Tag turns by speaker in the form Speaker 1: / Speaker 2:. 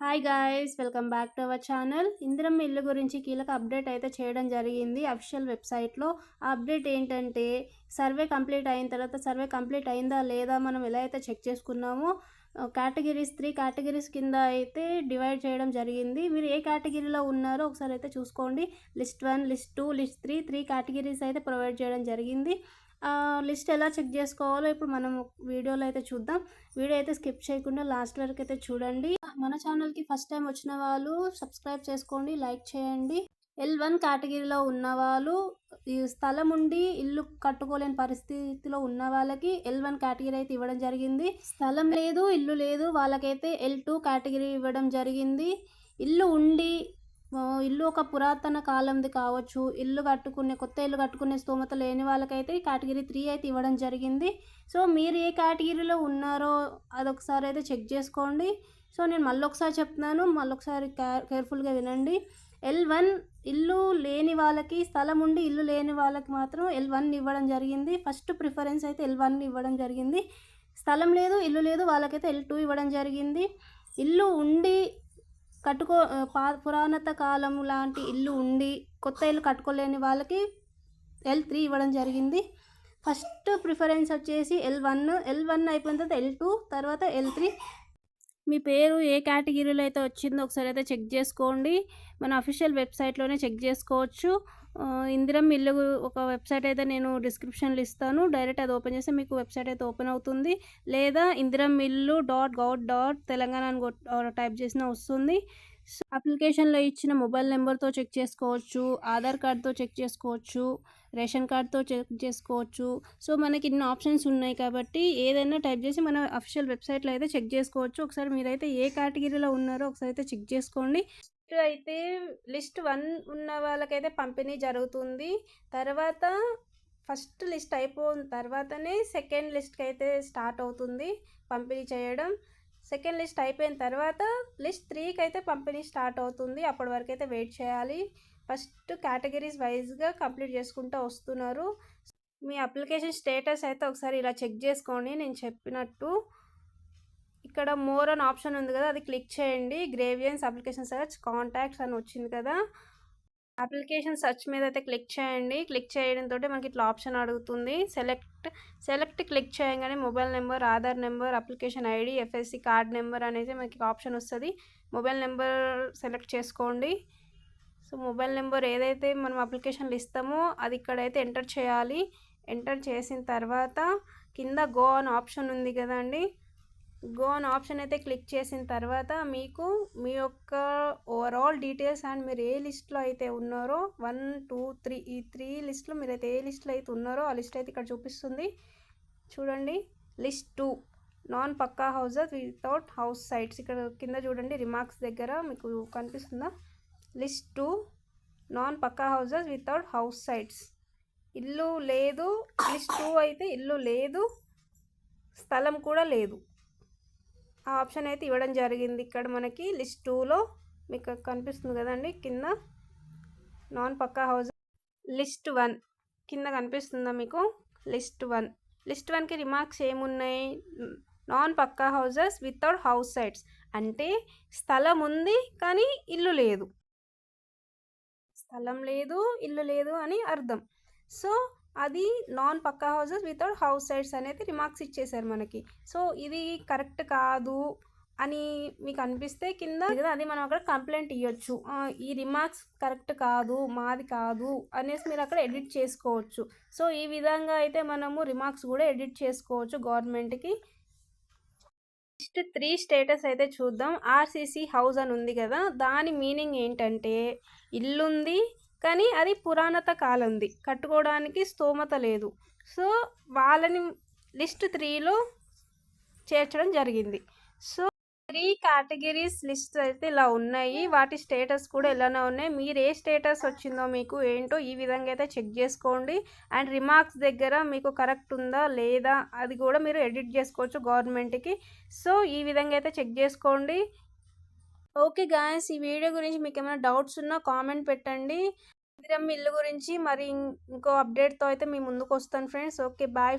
Speaker 1: Hi guys welcome back to our channel Indiramma ఇల్లు గురించి కీలక అప్డేట్ అయితే చేయడం జరిగింది. అఫిషియల్ వెబ్సైట్లో ఆ అప్డేట్ ఏంటంటే సర్వే కంప్లీట్ అయిన తర్వాత సర్వే కంప్లీట్ అయిందా లేదా మనం ఎలా అయితే చెక్ చేసుకున్నామో కేటగిరీస్ త్రీ కేటగిరీస్ కింద అయితే డివైడ్ చేయడం జరిగింది. మీరు ఏ కేటగిరీలో ఉన్నారో ఒకసారి అయితే చూసుకోండి. List one list two list three three categories అయితే ప్రొవైడ్ చేయడం జరిగింది. లిస్ట్ ఎలా చెక్ చేసుకోవాలో ఇప్పుడు మనం వీడియోలో అయితే చూద్దాం. వీడియో అయితే స్కిప్ చేయకుండా లాస్ట్ వరకు అయితే చూడండి. మన ఛానల్కి ఫస్ట్ టైం వచ్చిన వాళ్ళు సబ్స్క్రైబ్ చేసుకోండి లైక్ చేయండి. ఎల్ వన్ కేటగిరీలో ఉన్న వాళ్ళు ఈ స్థలం ఉండి ఇల్లు కట్టుకోలేని పరిస్థితిలో ఉన్న వాళ్ళకి ఎల్ వన్ కేటగిరీ అయితే ఇవ్వడం జరిగింది. స్థలం లేదు ఇల్లు లేదు వాళ్ళకైతే ఎల్ టూ కేటగిరీ ఇవ్వడం జరిగింది. ఇల్లు ఉండి ఇల్లు ఒక పురాతన కాలంది కావచ్చు. ఇల్లు కట్టుకునే కొత్త ఇల్లు కట్టుకునే స్తోమత లేని వాళ్ళకైతే కేటగిరీ త్రీ అయితే ఇవ్వడం జరిగింది. సో మీరు ఏ కేటగిరీలో ఉన్నారో అదొకసారి అయితే చెక్ చేసుకోండి. సో నేను మళ్ళీ ఒకసారి చెప్తున్నాను మళ్ళీ ఒకసారి కేర్ఫుల్గా వినండి. ఎల్ వన్ ఇల్లు లేని వాళ్ళకి స్థలం ఉండి ఇల్లు లేని వాళ్ళకి మాత్రం ఎల్ వన్ ఇవ్వడం జరిగింది. ఫస్ట్ ప్రిఫరెన్స్ అయితే ఎల్ వన్ ఇవ్వడం జరిగింది. స్థలం లేదు ఇల్లు లేదు వాళ్ళకైతే ఎల్ టూ ఇవ్వడం జరిగింది. ఇల్లు ఉండి కట్టుకో పా పురాణత కాలం లాంటి ఇల్లు ఉండి కొత్త ఇల్లు కట్టుకోలేని వాళ్ళకి ఎల్ త్రీ ఇవ్వడం జరిగింది. ఫస్ట్ ప్రిఫరెన్స్ వచ్చేసి ఎల్ వన్ ఎల్ వన్ అయిపోయిన తర్వాత ఎల్ టూ తర్వాత ఎల్ త్రీ మీ పేరు ఏ కేటగిరీలో అయితే వచ్చిందో ఒకసారి అయితే చెక్ చేసుకోండి. మన అఫీషియల్ వెబ్సైట్లోనే చెక్ చేసుకోవచ్చు. ఇందిరం ఇల్లు ఒక వెబ్సైట్ అయితే నేను డిస్క్రిప్షన్లో ఇస్తాను. డైరెక్ట్ అది ఓపెన్ చేస్తే మీకు వెబ్సైట్ అయితే ఓపెన్ అవుతుంది. లేదా ఇందిరం ఇల్లు డాట్ గౌట్ డాట్ తెలంగాణ అని టైప్ చేసినా వస్తుంది. అప్లికేషన్లో ఇచ్చిన మొబైల్ నెంబర్తో చెక్ చేసుకోవచ్చు ఆధార్ కార్డ్తో చెక్ చేసుకోవచ్చు రేషన్ కార్డ్తో చెక్ చేసుకోవచ్చు. సో మనకి ఇన్ని ఆప్షన్స్ ఉన్నాయి కాబట్టి ఏదైనా టైప్ చేసి మన అఫిషియల్ వెబ్సైట్లో అయితే చెక్ చేసుకోవచ్చు. ఒకసారి మీరైతే ఏ కేటగిరీలో ఉన్నారో ఒకసారి అయితే చెక్ చేసుకోండి. అయితే లిస్ట్ వన్ ఉన్న వాళ్ళకైతే పంపిణీ జరుగుతుంది. తర్వాత ఫస్ట్ లిస్ట్ అయిపోయిన తర్వాతనే సెకండ్ లిస్ట్కి అయితే స్టార్ట్ అవుతుంది పంపిణీ చేయడం. సెకండ్ లిస్ట్ అయిపోయిన తర్వాత లిస్ట్ త్రీకి అయితే పంపిణీ స్టార్ట్ అవుతుంది. అప్పటి వరకు అయితే వెయిట్ చేయాలి. ఫస్ట్ కేటగిరీస్ వైజ్గా కంప్లీట్ చేసుకుంటూ వస్తున్నారు. మీ అప్లికేషన్ స్టేటస్ అయితే ఒకసారి ఇలా చెక్ చేసుకోండి. నేను చెప్పినట్టు ఇక్కడ మోర్ అని ఆప్షన్ ఉంది కదా అది క్లిక్ చేయండి. గ్రేవియన్స్ అప్లికేషన్ సర్చ్ కాంటాక్ట్స్ అని వచ్చింది కదా. అప్లికేషన్ సర్చ్ మీద అయితే క్లిక్ చేయండి. క్లిక్ చేయడంతో మనకి ఇట్లా ఆప్షన్ అడుగుతుంది. సెలెక్ట్ సెలెక్ట్ క్లిక్ చేయగానే mobile number Aadhaar number application ID FSC card number అనేది మనకి ఆప్షన్ వస్తుంది. మొబైల్ నెంబర్ సెలెక్ట్ చేసుకోండి. సో మొబైల్ నెంబర్ ఏదైతే మనం అప్లికేషన్లు ఇస్తామో అది ఇక్కడైతే ఎంటర్ చేయాలి. ఎంటర్ చేసిన తర్వాత కింద గో అని ఆప్షన్ ఉంది కదండి. గో అని ఆప్షన్ అయితే క్లిక్ చేసిన తర్వాత మీకు మీ యొక్క ఓవరాల్ డీటెయిల్స్ అండ్ మీరు ఏ లిస్ట్లో అయితే ఉన్నారో వన్ టూ త్రీ ఈ త్రీ లిస్ట్లో మీరు అయితే ఏ లిస్ట్లో అయితే ఉన్నారో ఆ లిస్ట్ అయితే ఇక్కడ చూపిస్తుంది. చూడండి. List two non pucca houses without house sites ఇక్కడ కింద చూడండి రిమార్క్స్ దగ్గర మీకు కనిపిస్తుందా? List two non pucca houses without house sites ఇల్లు లేదు. లిస్ట్ టూ అయితే ఇల్లు లేదు. స్థలం కూడా లేదు. ఆ ఆప్షన్ అయితే ఇవ్వడం జరిగింది. ఇక్కడ మనకి లిస్ట్ టూలో మీకు కనిపిస్తుంది కదండి. కింద non pucca house. List one కింద కనిపిస్తుందా మీకు? List one. లిస్ట్ వన్కి రిమార్క్స్ ఏమున్నాయి? Non pucca houses without house sites. అంటే స్థలం ఉంది కానీ ఇల్లు లేదు. స్థలం లేదు ఇల్లు లేదు అని అర్థం. సో అది non pucca houses without house sites అనేది రిమార్క్స్ ఇచ్చేసారు మనకి. సో ఇది కరెక్ట్ కాదు అని మీకు అనిపిస్తే కింద కదా అది మనం అక్కడ కంప్లైంట్ ఇవ్వచ్చు ఈ రిమార్క్స్ కరెక్ట్ కాదు మాది కాదు అనేసి మీరు అక్కడ ఎడిట్ చేసుకోవచ్చు. సో ఈ విధంగా అయితే మనము రిమార్క్స్ కూడా ఎడిట్ చేసుకోవచ్చు గవర్నమెంట్కి నెక్స్ట్ త్రీ స్టేటస్ అయితే చూద్దాం. ఆర్సీసీ హౌస్ అని ఉంది కదా దాని మీనింగ్ ఏంటంటే ఇల్లుంది కానీ అది పురాణత కాలంది. కట్టుకోవడానికి స్తోమత లేదు. సో వాళ్ళని లిస్ట్ త్రీలో చేర్చడం జరిగింది. సో త్రీ కేటగిరీస్ లిస్ట్ అయితే ఇలా ఉన్నాయి. వాటి స్టేటస్ కూడా ఇలానే ఉన్నాయి. మీరు ఏ స్టేటస్ వచ్చిందో మీకు ఏంటో ఈ విధంగా అయితే చెక్ చేసుకోండి. అండ్ రిమార్క్స్ దగ్గర మీకు కరెక్ట్ ఉందా లేదా అది కూడా మీరు ఎడిట్ చేసుకోవచ్చు గవర్నమెంట్కి. సో ఈ విధంగా అయితే చెక్ చేసుకోండి. ఓకే గాయస్ ఈ వీడియో గురించి మీకు ఏమైనా డౌట్స్ ఉన్నా కామెంట్ పెట్టండి. ఇందిరమ్మ ఇల్లు గురించి మరి ఇంకో అప్డేట్తో అయితే మీ ముందుకు వస్తాను ఫ్రెండ్స్. Okay bye